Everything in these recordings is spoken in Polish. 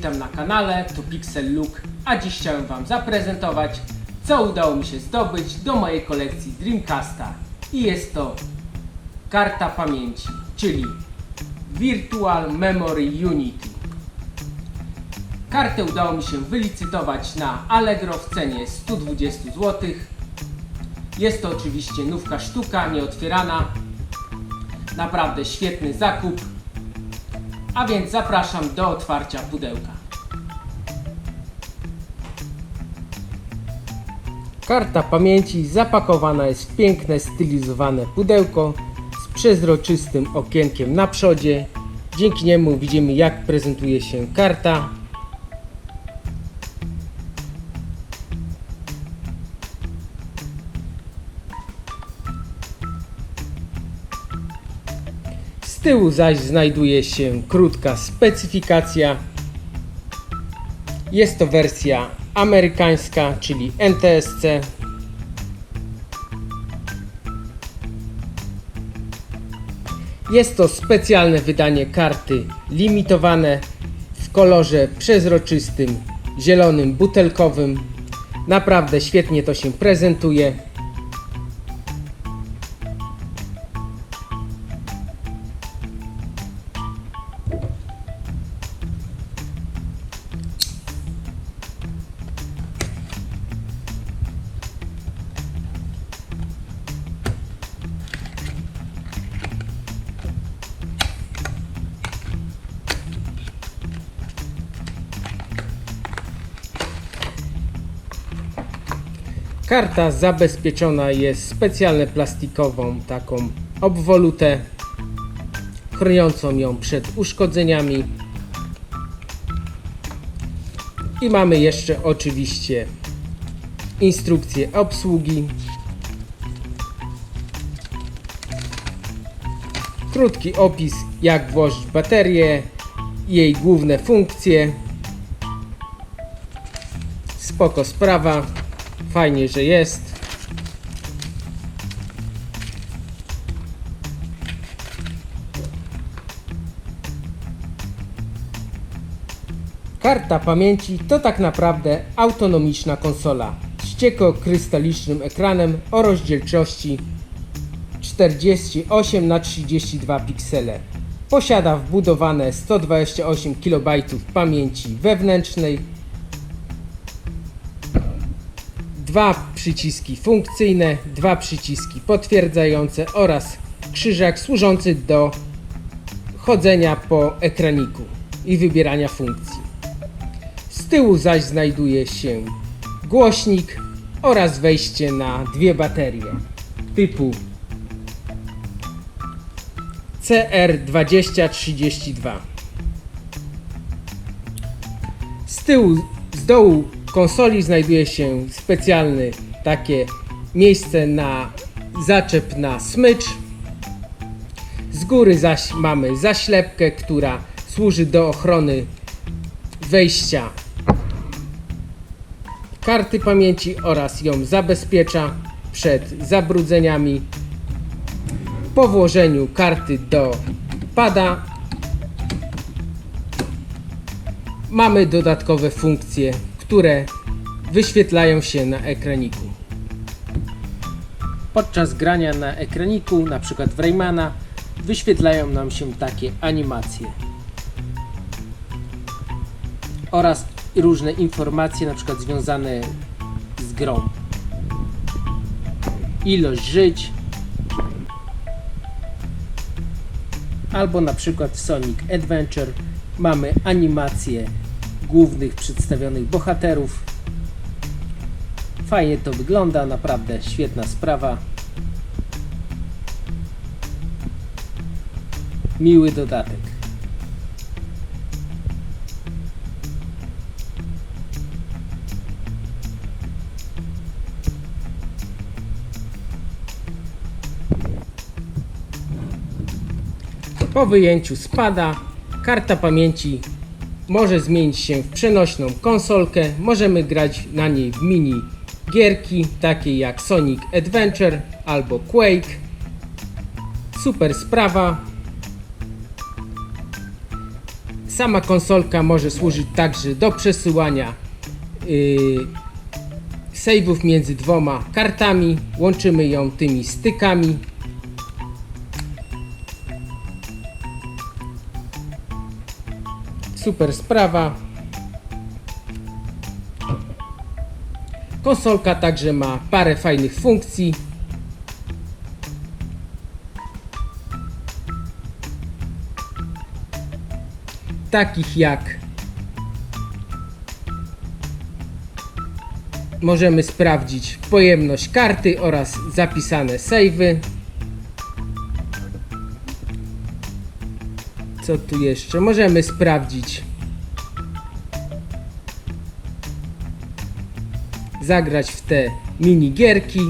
witam na kanale, tu Pixel Look, a dziś chciałem Wam zaprezentować, co udało mi się zdobyć do mojej kolekcji Dreamcasta. I jest to karta pamięci, czyli Virtual Memory Unity. Kartę udało mi się wylicytować na Allegro w cenie 120 zł. Jest to oczywiście nówka sztuka, nieotwierana. Naprawdę świetny zakup. A więc zapraszam do otwarcia pudełka. Karta pamięci zapakowana jest w piękne stylizowane pudełko z przezroczystym okienkiem na przodzie. Dzięki niemu widzimy jak prezentuje się karta. Z tyłu zaś znajduje się krótka specyfikacja. Jest to wersja amerykańska, czyli NTSC. Jest to specjalne wydanie karty limitowane w kolorze przezroczystym, zielonym, butelkowym. Naprawdę świetnie to się prezentuje. Karta zabezpieczona jest specjalnie plastikową taką obwolutę chroniącą ją przed uszkodzeniami. I mamy jeszcze oczywiście instrukcję obsługi. Krótki opis jak włożyć baterię, jej główne funkcje. Spoko sprawa. Fajnie, że jest. Karta pamięci to tak naprawdę autonomiczna konsola z cieko-krystalicznym ekranem o rozdzielczości 48 na 32 piksele. Posiada wbudowane 128 KB pamięci wewnętrznej dwa przyciski funkcyjne, dwa przyciski potwierdzające oraz krzyżak służący do chodzenia po ekraniku i wybierania funkcji. Z tyłu zaś znajduje się głośnik oraz wejście na dwie baterie typu CR2032. Z tyłu, z dołu konsoli znajduje się specjalne takie miejsce na zaczep na smycz. Z góry zaś mamy zaślepkę, która służy do ochrony wejścia karty pamięci oraz ją zabezpiecza przed zabrudzeniami. Po włożeniu karty do pada mamy dodatkowe funkcje, które wyświetlają się na ekraniku. Podczas grania na ekraniku, na przykład w Raymana, wyświetlają nam się takie animacje oraz różne informacje, na przykład związane z grą. Ilość żyć, albo na przykład w Sonic Adventure mamy animacje głównych przedstawionych bohaterów. Fajnie to wygląda, naprawdę świetna sprawa. Miły dodatek. Po wyjęciu spada karta pamięci może zmienić się w przenośną konsolkę. Możemy grać na niej w mini gierki takie jak Sonic Adventure albo Quake. Super sprawa. Sama konsolka może służyć także do przesyłania yy, save'ów między dwoma kartami. Łączymy ją tymi stykami. Super sprawa. Konsolka także ma parę fajnych funkcji. Takich jak możemy sprawdzić pojemność karty oraz zapisane save'y. Co tu jeszcze? Możemy sprawdzić zagrać w te minigierki.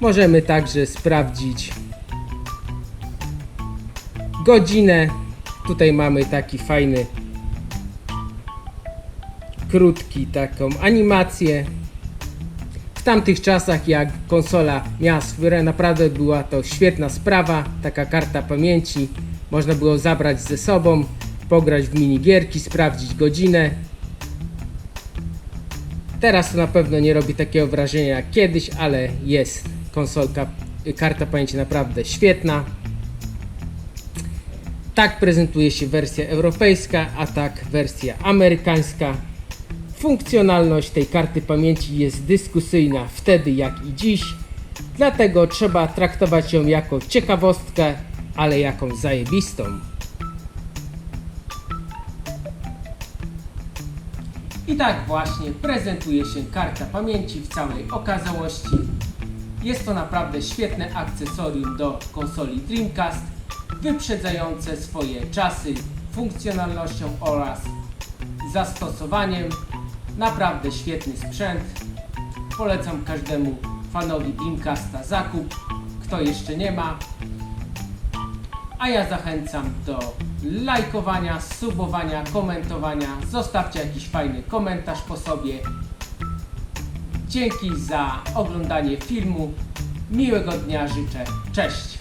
Możemy także sprawdzić godzinę. Tutaj mamy taki fajny krótki taką animację. W tamtych czasach jak konsola miała swój naprawdę była to świetna sprawa, taka karta pamięci. Można było zabrać ze sobą, pograć w minigierki, sprawdzić godzinę. Teraz to na pewno nie robi takiego wrażenia jak kiedyś, ale jest konsolka, karta pamięci naprawdę świetna. Tak prezentuje się wersja europejska, a tak wersja amerykańska. Funkcjonalność tej karty pamięci jest dyskusyjna wtedy jak i dziś, dlatego trzeba traktować ją jako ciekawostkę, ale jakąś zajebistą. I tak właśnie prezentuje się karta pamięci w całej okazałości. Jest to naprawdę świetne akcesorium do konsoli Dreamcast, wyprzedzające swoje czasy funkcjonalnością oraz zastosowaniem. Naprawdę świetny sprzęt. Polecam każdemu fanowi Dreamcasta zakup, kto jeszcze nie ma. A ja zachęcam do lajkowania, subowania, komentowania. Zostawcie jakiś fajny komentarz po sobie. Dzięki za oglądanie filmu. Miłego dnia życzę. Cześć!